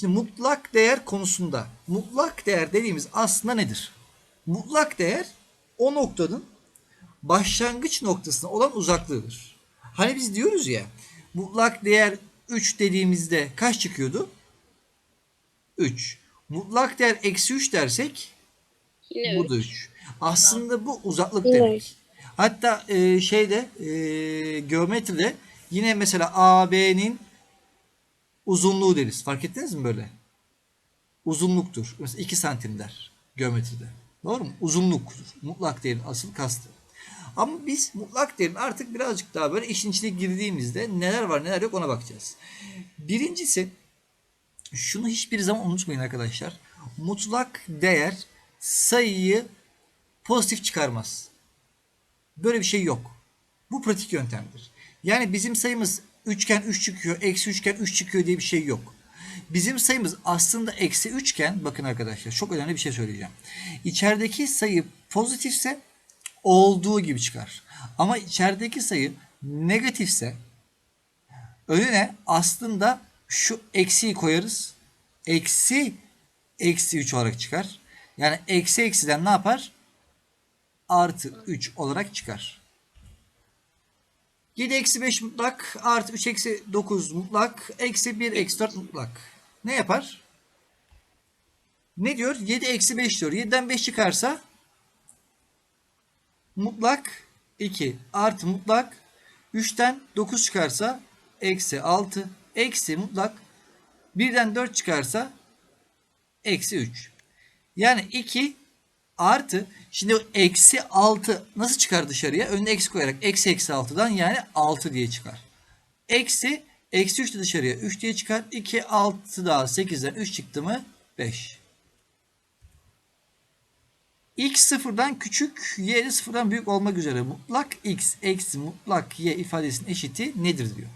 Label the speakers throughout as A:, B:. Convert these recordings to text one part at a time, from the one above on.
A: Şimdi mutlak değer konusunda mutlak değer dediğimiz aslında nedir? Mutlak değer o noktanın başlangıç noktasına olan uzaklığıdır. Hani biz diyoruz ya mutlak değer 3 dediğimizde kaç çıkıyordu? 3. Mutlak değer eksi 3 dersek
B: Yine
A: bu da 3. Aslında bu uzaklık
C: Yine
A: demek. Hatta e, şeyde e, geometride yine mesela AB'nin uzunluğu deriz. Fark ettiniz mi böyle? Uzunluktur. Mesela 2 santim der geometride. Doğru mu? Uzunluktur. Mutlak değerin asıl kastı. Ama biz mutlak değerin artık birazcık daha böyle işin içine girdiğimizde neler var neler yok ona bakacağız. Birincisi şunu hiçbir zaman unutmayın arkadaşlar. Mutlak değer sayıyı pozitif çıkarmaz. Böyle bir şey yok. Bu pratik yöntemdir. Yani bizim sayımız üçgen 3 çıkıyor, eksi üçgen 3 çıkıyor diye bir şey yok. Bizim sayımız aslında eksi 3 iken bakın arkadaşlar çok önemli bir şey söyleyeceğim. İçerideki sayı pozitifse olduğu gibi çıkar. Ama içerideki sayı negatifse önüne aslında şu eksiyi koyarız. Eksi eksi 3 olarak çıkar. Yani eksi eksiden ne yapar? Artı 3 olarak çıkar. 7 eksi 5 mutlak artı 3 eksi 9 mutlak eksi 1 eksi 4 mutlak. Ne yapar? Ne diyor? 7 eksi 5 diyor. 7'den 5 çıkarsa mutlak 2 artı mutlak 3'ten 9 çıkarsa eksi 6 eksi mutlak 1'den 4 çıkarsa eksi 3. Yani 2 artı şimdi eksi 6 nasıl çıkar dışarıya? Önüne eksi koyarak eksi eksi 6'dan yani 6 diye çıkar. Eksi eksi 3 de dışarıya 3 diye çıkar. 2 6 daha 8'den 3 çıktı mı? 5. X sıfırdan küçük, y de sıfırdan büyük olmak üzere mutlak x eksi mutlak y ifadesinin eşiti nedir diyor.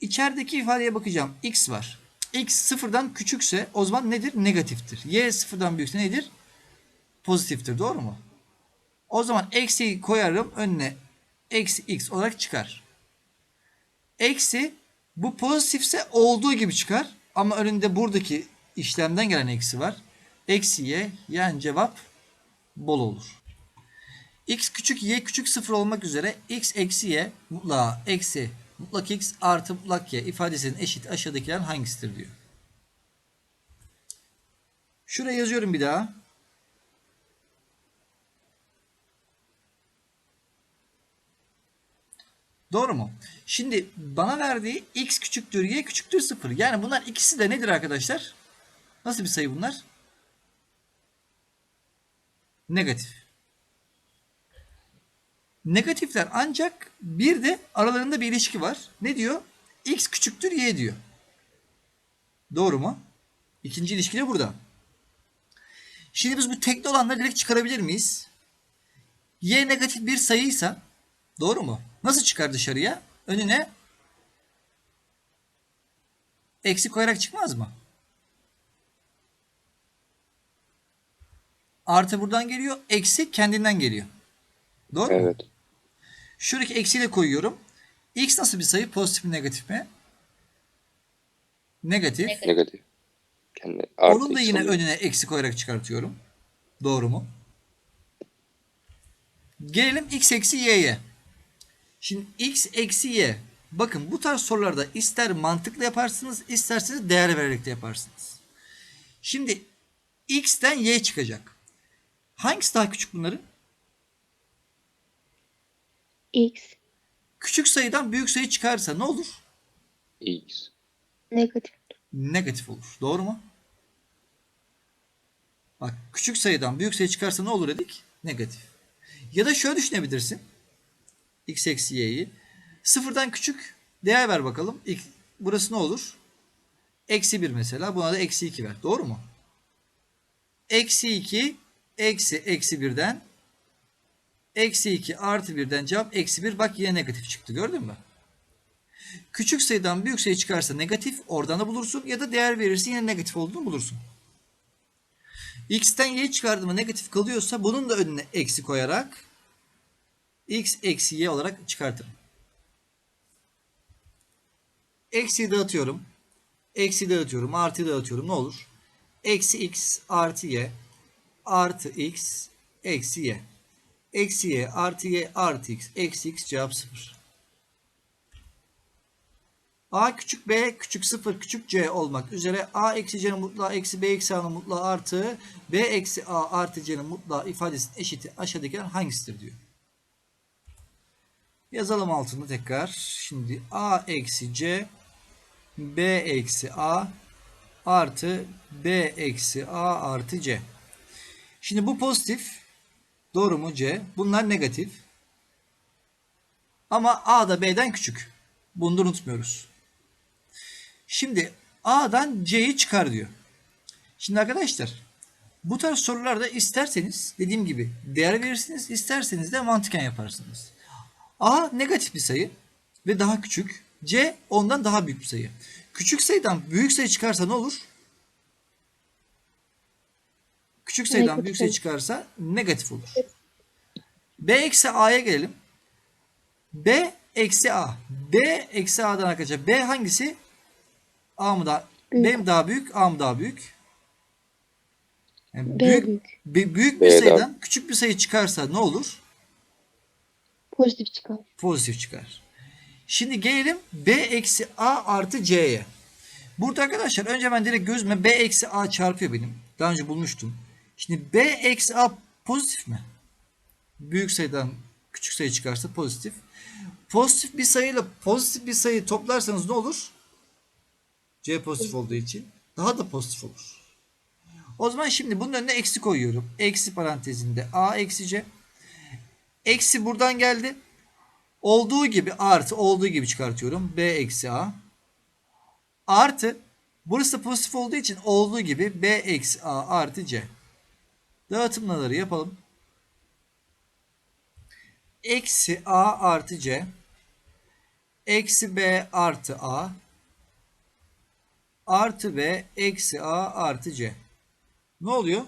A: İçerideki ifadeye bakacağım. X var. X sıfırdan küçükse o zaman nedir? Negatiftir. Y sıfırdan büyükse nedir? Pozitiftir. Doğru mu? O zaman eksiyi koyarım önüne eksi x olarak çıkar. Eksi bu pozitifse olduğu gibi çıkar. Ama önünde buradaki işlemden gelen eksi var. Eksi y yani cevap bol olur. x küçük y küçük sıfır olmak üzere x eksi y mutlaka eksi mutlak x artı mutlak y ifadesinin eşit aşağıdakiler hangisidir diyor. Şuraya yazıyorum bir daha. Doğru mu? Şimdi bana verdiği x küçüktür y küçüktür 0. Yani bunlar ikisi de nedir arkadaşlar? Nasıl bir sayı bunlar? Negatif. Negatifler ancak bir de aralarında bir ilişki var. Ne diyor? X küçüktür y diyor. Doğru mu? İkinci ilişki de burada. Şimdi biz bu tekli olanları direkt çıkarabilir miyiz? Y negatif bir sayıysa doğru mu? Nasıl çıkar dışarıya? Önüne eksi koyarak çıkmaz mı? Artı buradan geliyor. Eksi kendinden geliyor. Doğru mu? Şuradaki eksiyle koyuyorum. X nasıl bir sayı? Pozitif mi negatif mi? Negatif.
B: Negatif.
D: Artı
A: Onun da yine
D: oluyor.
A: önüne eksi koyarak çıkartıyorum. Doğru mu? Gelelim x eksi y'ye. Şimdi x eksi y. Bakın bu tarz sorularda ister mantıklı yaparsınız isterseniz değer vererek de yaparsınız. Şimdi x'ten y çıkacak. Hangisi daha küçük bunların?
C: X.
A: Küçük sayıdan büyük sayı çıkarsa ne olur?
D: x.
C: Negatif.
A: Negatif olur. Doğru mu? Bak küçük sayıdan büyük sayı çıkarsa ne olur dedik? Negatif. Ya da şöyle düşünebilirsin. x eksi y'yi. Sıfırdan küçük değer ver bakalım. X- Burası ne olur? Eksi 1 mesela. Buna da eksi 2 ver. Doğru mu? Eksi 2 eksi eksi 1'den eksi 2 artı 1'den cevap eksi 1. Bak yine negatif çıktı. Gördün mü? Küçük sayıdan büyük sayı çıkarsa negatif oradan da bulursun ya da değer verirsin yine negatif olduğunu bulursun. X'ten y çıkardığımda negatif kalıyorsa bunun da önüne eksi koyarak x eksi y olarak çıkartırım. Eksi dağıtıyorum. Eksi dağıtıyorum. Artı dağıtıyorum. Ne olur? Eksi x artı y artı x eksi y. Eksi y artı y artı x eksi x cevap 0. A küçük b küçük 0 küçük c olmak üzere a eksi c'nin mutlağı eksi b eksi a'nın mutlağı artı b eksi a artı c'nin mutlağı ifadesinin eşiti aşağıdakiler hangisidir diyor. Yazalım altını tekrar. Şimdi a eksi c b eksi a artı b eksi a artı c. Şimdi bu pozitif. Doğru mu c? Bunlar negatif. Ama a da b'den küçük. Bunu da unutmuyoruz. Şimdi a'dan c'yi çıkar diyor. Şimdi arkadaşlar bu tarz sorularda isterseniz dediğim gibi değer verirsiniz, isterseniz de mantıken yaparsınız. A negatif bir sayı ve daha küçük. C ondan daha büyük bir sayı. Küçük sayıdan büyük sayı çıkarsa ne olur? Küçük sayıdan
C: Negatif
A: büyük sayı çıkarsa negatif olur. B eksi A'ya gelelim. B eksi A. B eksi A'dan arkadaşlar. B hangisi? A mı daha?
C: Büyük.
A: B mi daha büyük? A mı daha büyük? Yani
C: B
A: büyük,
C: büyük.
A: büyük bir
D: B daha-
A: sayıdan küçük bir sayı çıkarsa ne olur?
C: Pozitif çıkar.
A: pozitif çıkar. Şimdi gelelim B eksi A artı C'ye. Burada arkadaşlar önce ben direkt gözüme B eksi A çarpıyor benim. Daha önce bulmuştum. Şimdi B eksi A pozitif mi? Büyük sayıdan küçük sayı çıkarsa pozitif. Pozitif bir sayıyla pozitif bir sayı toplarsanız ne olur? C pozitif olduğu için daha da pozitif olur. O zaman şimdi bunun önüne eksi koyuyorum. Eksi parantezinde A eksi C. Eksi buradan geldi. Olduğu gibi artı olduğu gibi çıkartıyorum. B eksi A. Artı burası pozitif olduğu için olduğu gibi B eksi A artı C. Dağıtımları yapalım. Eksi A artı C. Eksi B artı A. Artı B eksi A artı C. Ne oluyor?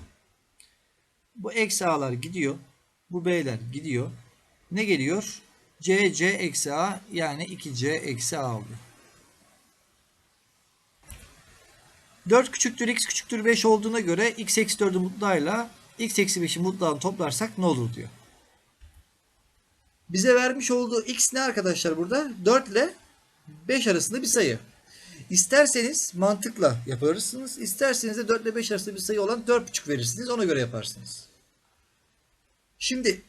A: Bu eksi A'lar gidiyor. Bu B'ler gidiyor. Ne geliyor? C, C eksi A yani 2C eksi A oluyor. 4 küçüktür x küçüktür 5 olduğuna göre x eksi 4'ü mutlağıyla x eksi 5'i mutlağını toplarsak ne olur diyor. Bize vermiş olduğu x ne arkadaşlar burada? 4 ile 5 arasında bir sayı. İsterseniz mantıkla yaparsınız. İsterseniz de 4 ile 5 arasında bir sayı olan 4,5 verirsiniz. Ona göre yaparsınız. Şimdi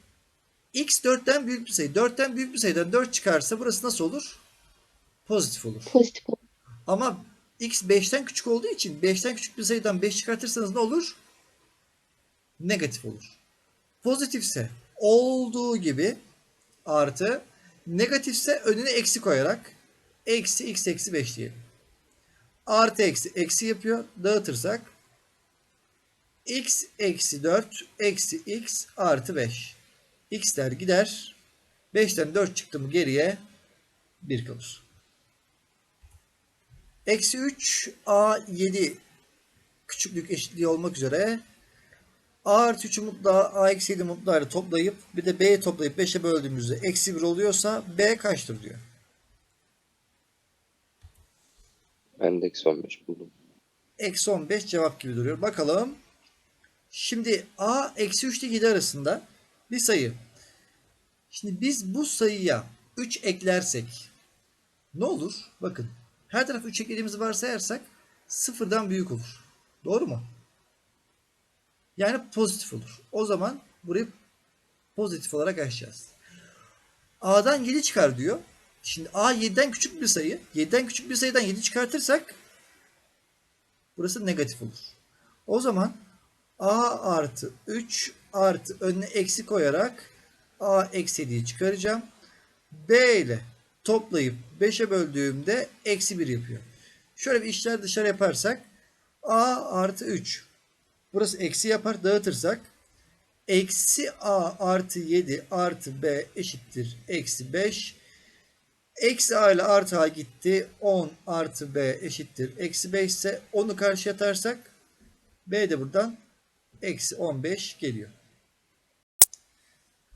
A: x 4'ten büyük bir sayı. 4'ten büyük bir sayıdan 4 çıkarsa burası nasıl olur? Pozitif olur.
C: Pozitif olur.
A: Ama x 5'ten küçük olduğu için 5'ten küçük bir sayıdan 5 çıkartırsanız ne olur? Negatif olur. Pozitifse olduğu gibi artı negatifse önüne eksi koyarak eksi x eksi 5 diyelim. Artı eksi eksi yapıyor. Dağıtırsak x eksi 4 eksi x artı 5. x'ler gider. 5'ten 4 çıktı mı geriye 1 kalır. Eksi 3 a 7 küçüklük eşitliği olmak üzere a artı 3'ü mutlağı a eksi 7 mutlağıyla toplayıp bir de b'yi toplayıp 5'e böldüğümüzde eksi 1 oluyorsa b kaçtır diyor.
D: Ben de eksi 15 buldum.
A: Eksi 15 cevap gibi duruyor. Bakalım. Şimdi a eksi 3 ile 7 arasında bir sayı. Şimdi biz bu sayıya 3 eklersek ne olur? Bakın. Her taraf 3 eklediğimizi varsayarsak sıfırdan büyük olur. Doğru mu? Yani pozitif olur. O zaman burayı pozitif olarak açacağız. A'dan 7 çıkar diyor. Şimdi A 7'den küçük bir sayı. 7'den küçük bir sayıdan 7 çıkartırsak burası negatif olur. O zaman A artı 3 artı önüne eksi koyarak A eksi 7'yi çıkaracağım. B ile toplayıp 5'e böldüğümde eksi 1 yapıyor. Şöyle bir işler dışarı yaparsak A artı 3 burası eksi yapar dağıtırsak eksi A artı 7 artı B eşittir eksi 5 Eksi A ile artı A gitti. 10 artı B eşittir. Eksi 5 ise 10'u karşıya atarsak B de buradan eksi 15 geliyor.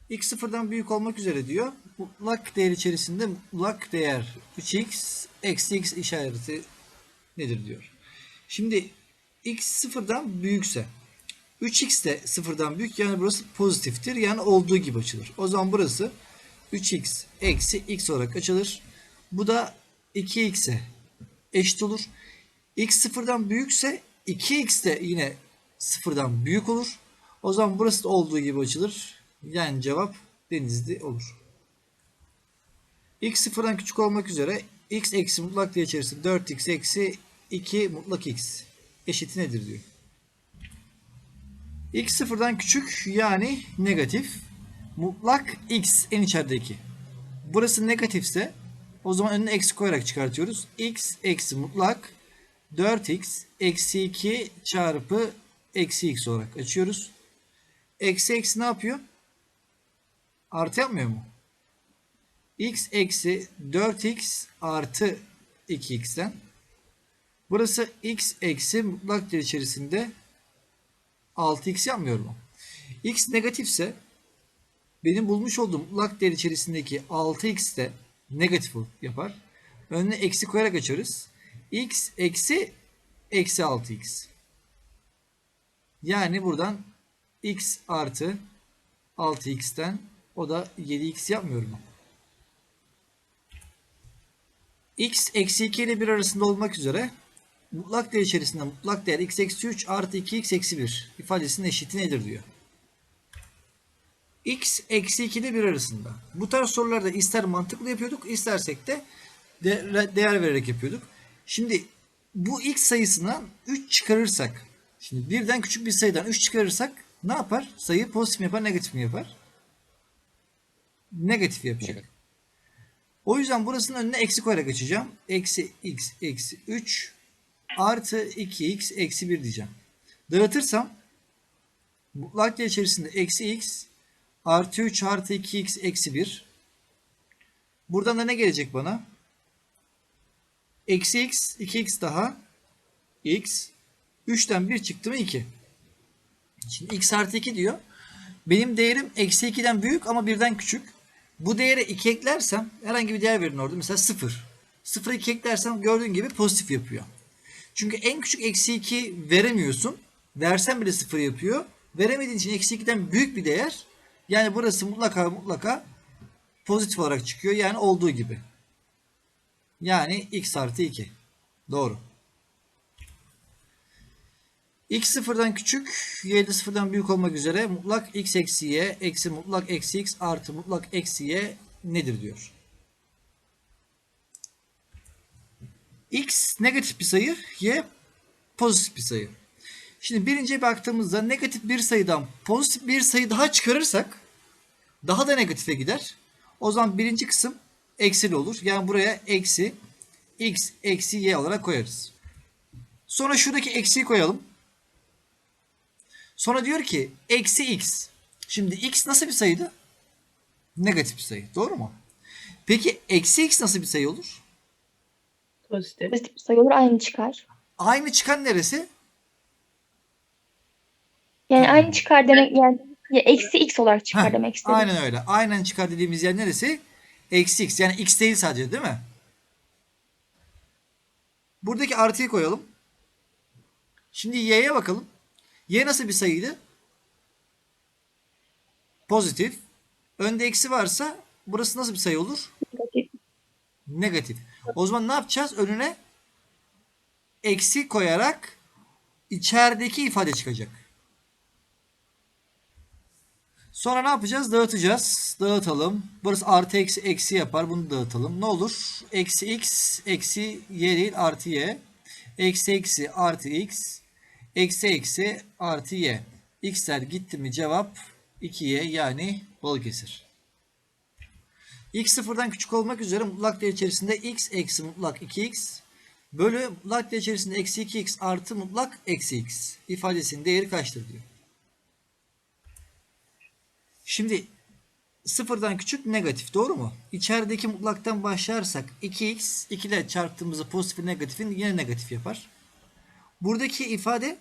A: X sıfırdan büyük olmak üzere diyor. mutlak değer içerisinde mutlak değer 3x eksi x işareti nedir diyor. Şimdi x sıfırdan büyükse 3x de sıfırdan büyük yani burası pozitiftir yani olduğu gibi açılır. O zaman burası 3x eksi x olarak açılır. Bu da 2x'e eşit olur. x sıfırdan büyükse 2x de yine sıfırdan büyük olur. O zaman burası da olduğu gibi açılır. Yani cevap denizli olur. x sıfırdan küçük olmak üzere x eksi mutlak değer içerisinde 4x eksi 2 mutlak x eşiti nedir diyor. x sıfırdan küçük yani negatif. Mutlak x en içerideki. Burası negatifse o zaman önüne eksi koyarak çıkartıyoruz. x eksi mutlak 4x eksi 2 çarpı eksi x olarak açıyoruz. Eksi eksi ne yapıyor? Artı yapmıyor mu? x eksi 4x artı 2x'ten. Burası x eksi mutlak değer içerisinde 6x yapmıyor mu? x negatifse benim bulmuş olduğum mutlak değer içerisindeki 6x de negatif yapar. Önüne eksi koyarak açarız. x eksi eksi 6x. Yani buradan x artı 6x'ten o da 7x yapmıyor mu? x eksi 2 ile 1 arasında olmak üzere mutlak değer içerisinde mutlak değer x eksi 3 artı 2x eksi 1 ifadesinin eşiti nedir diyor. x eksi 2 ile 1 arasında. Bu tarz sorularda ister mantıklı yapıyorduk istersek de de- değer vererek yapıyorduk. Şimdi bu x sayısından 3 çıkarırsak şimdi birden küçük bir sayıdan 3 çıkarırsak ne yapar? Sayı pozitif mi yapar negatif mi yapar? Negatif yapacak.
D: Negatif.
A: O yüzden burasının önüne eksi koyarak açacağım. Eksi x eksi 3 artı 2x eksi 1 diyeceğim. Dağıtırsam mutlak değer içerisinde eksi x artı 3 artı 2x eksi 1. Buradan da ne gelecek bana? Eksi x 2x daha x 3'ten 1 çıktı mı 2. Şimdi x artı 2 diyor. Benim değerim eksi 2'den büyük ama birden küçük. Bu değere 2 eklersem herhangi bir değer verin orada. Mesela 0. 0'a 2 eklersem gördüğün gibi pozitif yapıyor. Çünkü en küçük eksi 2 veremiyorsun. Versen bile 0 yapıyor. Veremediğin için eksi 2'den büyük bir değer. Yani burası mutlaka mutlaka pozitif olarak çıkıyor. Yani olduğu gibi. Yani x artı 2. Doğru. x sıfırdan küçük, y de sıfırdan büyük olmak üzere mutlak x eksi y eksi mutlak eksi x artı mutlak eksi y nedir diyor. X negatif bir sayı, y pozitif bir sayı. Şimdi birinciye baktığımızda negatif bir sayıdan pozitif bir sayı daha çıkarırsak daha da negatife gider. O zaman birinci kısım eksili olur. Yani buraya eksi x eksi y olarak koyarız. Sonra şuradaki eksiyi koyalım. Sonra diyor ki eksi x. Şimdi x nasıl bir sayıydı? Negatif bir sayı. Doğru mu? Peki eksi x nasıl bir sayı olur?
B: Pozitif.
C: Pozitif bir sayı olur aynı çıkar.
A: Aynı çıkan neresi?
C: Yani
A: Hmm.
C: aynı çıkar demek yani ya eksi x olarak çıkar
A: Heh,
C: demek istedim.
A: Aynen öyle. Aynen çıkar dediğimiz yer neresi? Eksi x. Yani x değil sadece değil mi? Buradaki artıyı koyalım. Şimdi y'ye bakalım. Y nasıl bir sayıydı? Pozitif. Önde eksi varsa burası nasıl bir sayı olur?
C: Negatif.
A: Negatif. O zaman ne yapacağız? Önüne eksi koyarak içerideki ifade çıkacak. Sonra ne yapacağız? Dağıtacağız. Dağıtalım. Burası artı eksi eksi yapar. Bunu dağıtalım. Ne olur? Eksi x eksi y değil artı y. Eksi eksi artı x. Eksi eksi artı y. X'ler gitti mi cevap 2y yani Balıkesir. X sıfırdan küçük olmak üzere mutlak değer içerisinde x eksi mutlak 2x bölü mutlak değer içerisinde eksi 2x artı mutlak eksi x ifadesinin değeri kaçtır diyor. Şimdi sıfırdan küçük negatif doğru mu? İçerideki mutlaktan başlarsak 2x 2 ile çarptığımızda pozitif negatifin yine negatif yapar. Buradaki ifade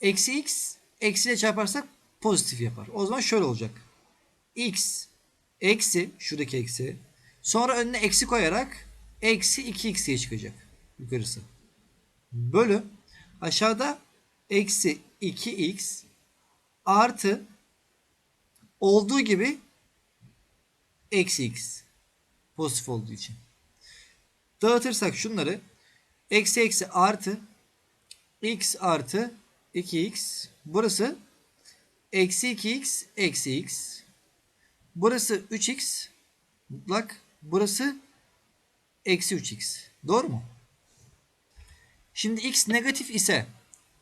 A: eksi x eksi ile çarparsak pozitif yapar. O zaman şöyle olacak. x Eksi şuradaki eksi. Sonra önüne eksi koyarak eksi 2x diye çıkacak. Yukarısı. Bölü aşağıda eksi 2x artı olduğu gibi eksi x. Pozitif olduğu için. Dağıtırsak şunları eksi eksi artı x artı 2x burası eksi 2x eksi x burası 3x mutlak burası eksi 3x doğru mu? Şimdi x negatif ise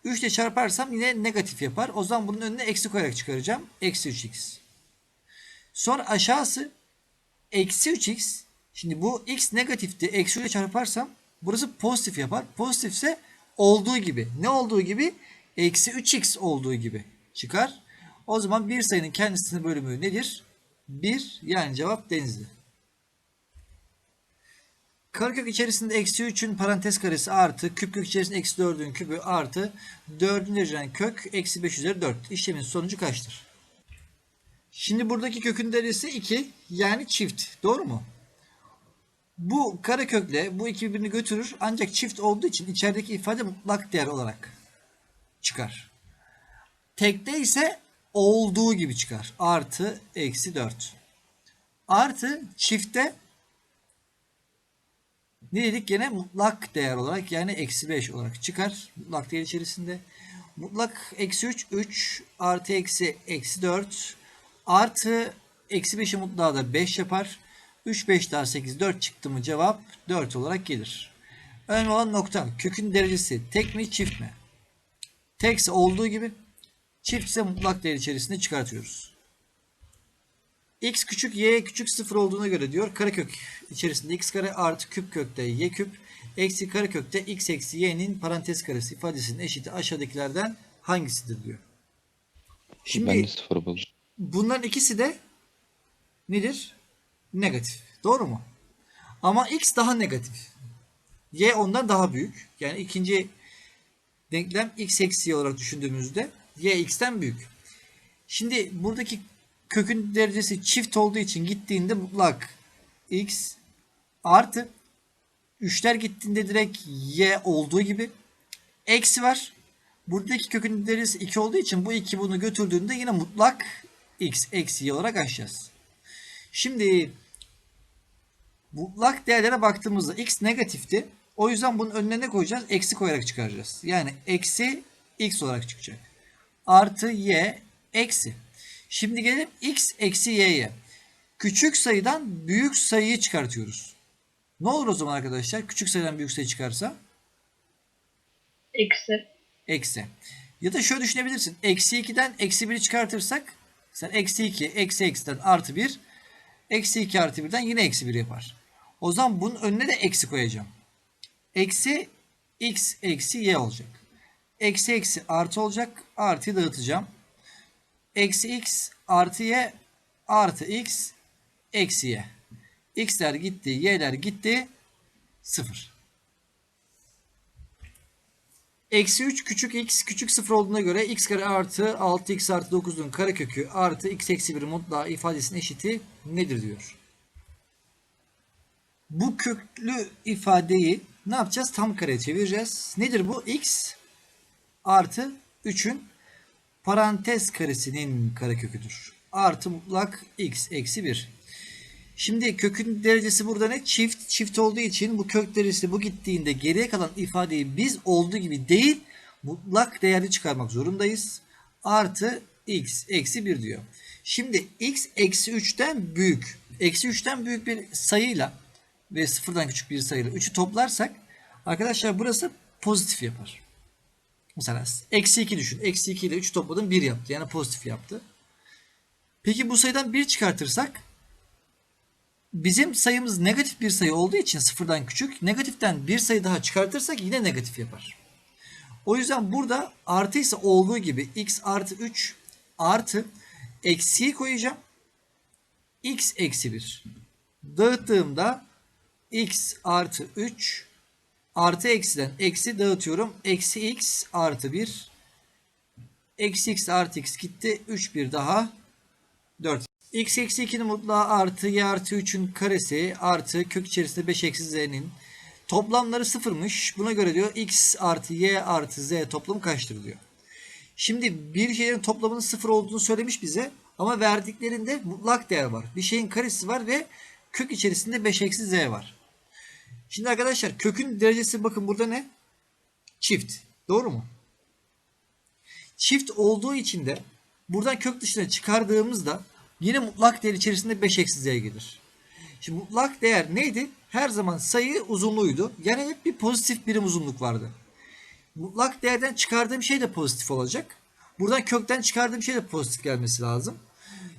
A: 3 ile çarparsam yine negatif yapar. O zaman bunun önüne eksi koyarak çıkaracağım. Eksi 3x. Sonra aşağısı eksi 3x. Şimdi bu x negatifti. Eksi ile çarparsam burası pozitif yapar. Pozitifse olduğu gibi. Ne olduğu gibi? Eksi 3x olduğu gibi çıkar. O zaman bir sayının kendisinin bölümü nedir? 1 yani cevap denizli. Karekök içerisinde eksi 3'ün parantez karesi artı küp kök içerisinde eksi 4'ün küpü artı 4'ün dereceden kök eksi 5 üzeri 4. İşlemin sonucu kaçtır? Şimdi buradaki kökün derecesi 2 yani çift. Doğru mu? Bu karekökle bu iki birbirini götürür ancak çift olduğu için içerideki ifade mutlak değer olarak çıkar. Tekte ise olduğu gibi çıkar. Artı eksi 4. Artı çifte ne dedik? Gene mutlak değer olarak yani eksi 5 olarak çıkar. Mutlak değer içerisinde. Mutlak eksi 3, 3 artı eksi eksi 4 artı eksi 5'i mutlağı da 5 yapar. 3, 5 daha 8, 4 çıktı mı cevap 4 olarak gelir. Önemli olan nokta kökün derecesi tek mi çift mi? Tekse olduğu gibi çiftse mutlak değer içerisinde çıkartıyoruz. x küçük y küçük 0 olduğuna göre diyor karekök içerisinde x kare artı küp kökte y küp eksi karekökte x eksi y'nin parantez karesi ifadesinin eşiti aşağıdakilerden hangisidir diyor. Şimdi
D: Ben de sıfır buldum.
A: bunların ikisi de nedir? Negatif. Doğru mu? Ama x daha negatif. Y ondan daha büyük. Yani ikinci denklem x eksi y olarak düşündüğümüzde y x'ten büyük. Şimdi buradaki kökün derecesi çift olduğu için gittiğinde mutlak x artı 3'ler gittiğinde direkt y olduğu gibi eksi var. Buradaki kökün derecesi 2 olduğu için bu 2 bunu götürdüğünde yine mutlak x eksi y olarak aşacağız. Şimdi mutlak değerlere baktığımızda x negatifti. O yüzden bunun önüne ne koyacağız? Eksi koyarak çıkaracağız. Yani eksi x olarak çıkacak. Artı y eksi. Şimdi gelelim x eksi y'ye. Küçük sayıdan büyük sayıyı çıkartıyoruz. Ne olur o zaman arkadaşlar? Küçük sayıdan büyük sayı çıkarsa?
B: Eksi.
A: Eksi. Ya da şöyle düşünebilirsin. Eksi 2'den eksi 1'i çıkartırsak sen eksi 2, eksi eksiden artı 1 eksi 2 artı 1'den yine eksi 1 yapar. O zaman bunun önüne de eksi koyacağım. Eksi x eksi y olacak. Eksi eksi artı olacak. Artıyı dağıtacağım. Eksi x artı y artı x eksi y. x'ler gitti, y'ler gitti. 0. Eksi 3 küçük x küçük 0 olduğuna göre x kare artı 6x artı 9'un karekökü artı x eksi 1 mutlaka ifadesinin eşiti nedir diyor. Bu köklü ifadeyi ne yapacağız? Tam kareye çevireceğiz. Nedir bu? x artı 3'ün parantez karesinin kareköküdür. Artı mutlak x eksi 1. Şimdi kökün derecesi burada ne? Çift. Çift olduğu için bu kök derecesi bu gittiğinde geriye kalan ifadeyi biz olduğu gibi değil mutlak değerli çıkarmak zorundayız. Artı x eksi 1 diyor. Şimdi x eksi 3'ten büyük. Eksi 3'ten büyük bir sayıyla ve sıfırdan küçük bir sayıyla 3'ü toplarsak arkadaşlar burası pozitif yapar. Mesela eksi 2 düşün. Eksi 2 ile 3 topladım 1 yaptı. Yani pozitif yaptı. Peki bu sayıdan 1 çıkartırsak bizim sayımız negatif bir sayı olduğu için sıfırdan küçük. Negatiften bir sayı daha çıkartırsak yine negatif yapar. O yüzden burada artı ise olduğu gibi x artı 3 artı eksiyi koyacağım. x eksi 1. Dağıttığımda x artı 3 artı eksiden eksi dağıtıyorum. Eksi x artı 1 eksi x artı x gitti. 3 bir daha 4. x eksi 2'nin mutlağı artı y artı 3'ün karesi artı kök içerisinde 5 eksi z'nin toplamları sıfırmış. Buna göre diyor x artı y artı z toplamı kaçtır diyor. Şimdi bir şeylerin toplamının sıfır olduğunu söylemiş bize ama verdiklerinde mutlak değer var. Bir şeyin karesi var ve kök içerisinde 5 eksi z var. Şimdi arkadaşlar kökün derecesi bakın burada ne? Çift. Doğru mu? Çift olduğu için de buradan kök dışına çıkardığımızda yine mutlak değer içerisinde 5 eksi z gelir. Şimdi mutlak değer neydi? Her zaman sayı uzunluğuydu. Yani hep bir pozitif birim uzunluk vardı. Mutlak değerden çıkardığım şey de pozitif olacak. Buradan kökten çıkardığım şey de pozitif gelmesi lazım.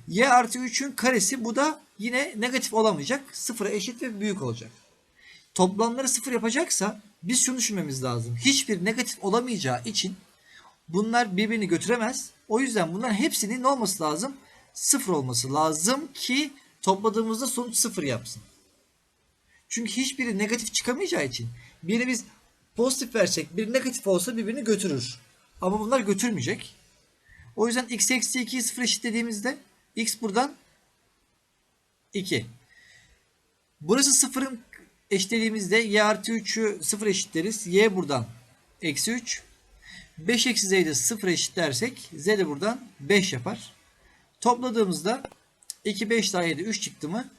A: y artı 3'ün karesi bu da yine negatif olamayacak. Sıfıra eşit ve büyük olacak. Toplamları sıfır yapacaksa biz şunu düşünmemiz lazım. Hiçbir negatif olamayacağı için bunlar birbirini götüremez. O yüzden bunların hepsinin ne olması lazım? Sıfır olması lazım ki topladığımızda sonuç sıfır yapsın. Çünkü hiçbiri negatif çıkamayacağı için biri biz pozitif versek bir negatif olsa birbirini götürür. Ama bunlar götürmeyecek. O yüzden x eksi 2'yi sıfır eşitlediğimizde x buradan 2. Burası sıfırın eşitlediğimizde y artı 3'ü sıfır eşitleriz. y buradan eksi 3. 5 eksi z'yi de sıfır eşitlersek z de buradan 5 yapar. Topladığımızda 2, 5 daha 7, 3 çıktı mı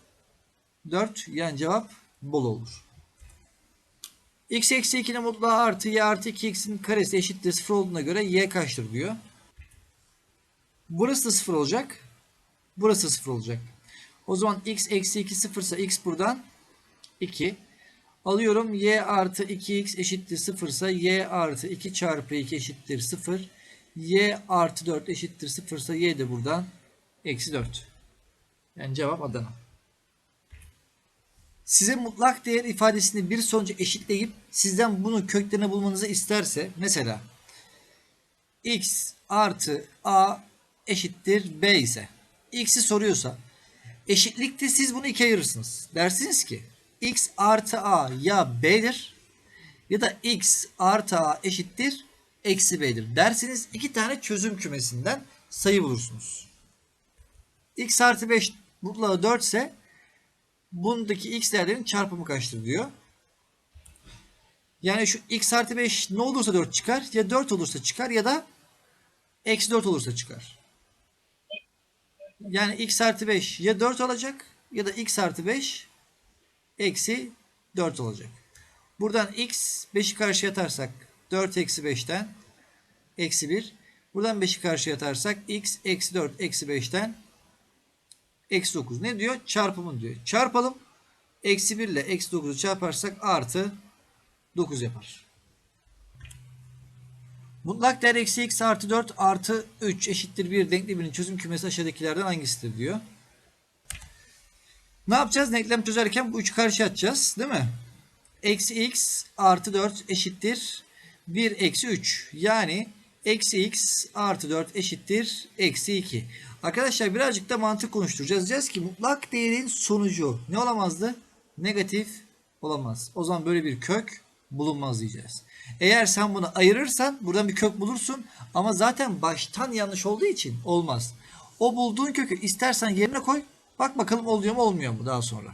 A: 4 yani cevap bol olur. x eksi 2'nin mutlağı artı y artı 2x'in karesi eşittir 0 olduğuna göre y kaçtır diyor. Burası da 0 olacak. Burası 0 olacak. O zaman x eksi 2 0 ise x buradan 2. Alıyorum y artı 2x eşittir 0 ise y artı 2 çarpı 2 eşittir 0. y artı 4 eşittir 0 ise y de buradan eksi 4. Yani cevap Adana. Size mutlak değer ifadesini bir sonucu eşitleyip sizden bunu köklerini bulmanızı isterse mesela x artı a eşittir b ise x'i soruyorsa eşitlikte siz bunu ikiye ayırırsınız. Dersiniz ki x artı a ya b'dir ya da x artı a eşittir eksi b'dir. Dersiniz iki tane çözüm kümesinden sayı bulursunuz. x artı 5 mutlağı 4 ise bundaki x değerlerin çarpımı kaçtır diyor. Yani şu x artı 5 ne olursa 4 çıkar. Ya 4 olursa çıkar ya da eksi 4 olursa çıkar. Yani x artı 5 ya 4 olacak ya da x artı 5 eksi 4 olacak. Buradan x 5'i karşıya atarsak 4 eksi 5'ten eksi 1. Buradan 5'i karşıya atarsak x eksi 4 eksi 5'ten eksi 9. Ne diyor? Çarpımın diyor. Çarpalım. Eksi 1 ile eksi 9'u çarparsak artı 9 yapar. Mutlak değer eksi x artı 4 artı 3 eşittir 1 denkleminin çözüm kümesi aşağıdakilerden hangisidir diyor. Ne yapacağız? Denklem çözerken bu 3'ü karşıya atacağız. Değil mi? Eksi x artı 4 eşittir 1 eksi 3. Yani eksi x artı 4 eşittir eksi 2. Arkadaşlar birazcık da mantık konuşturacağız. Diyeceğiz ki mutlak değerin sonucu ne olamazdı? Negatif olamaz. O zaman böyle bir kök bulunmaz diyeceğiz. Eğer sen bunu ayırırsan buradan bir kök bulursun ama zaten baştan yanlış olduğu için olmaz. O bulduğun kökü istersen yerine koy. Bak bakalım oluyor mu olmuyor mu daha sonra.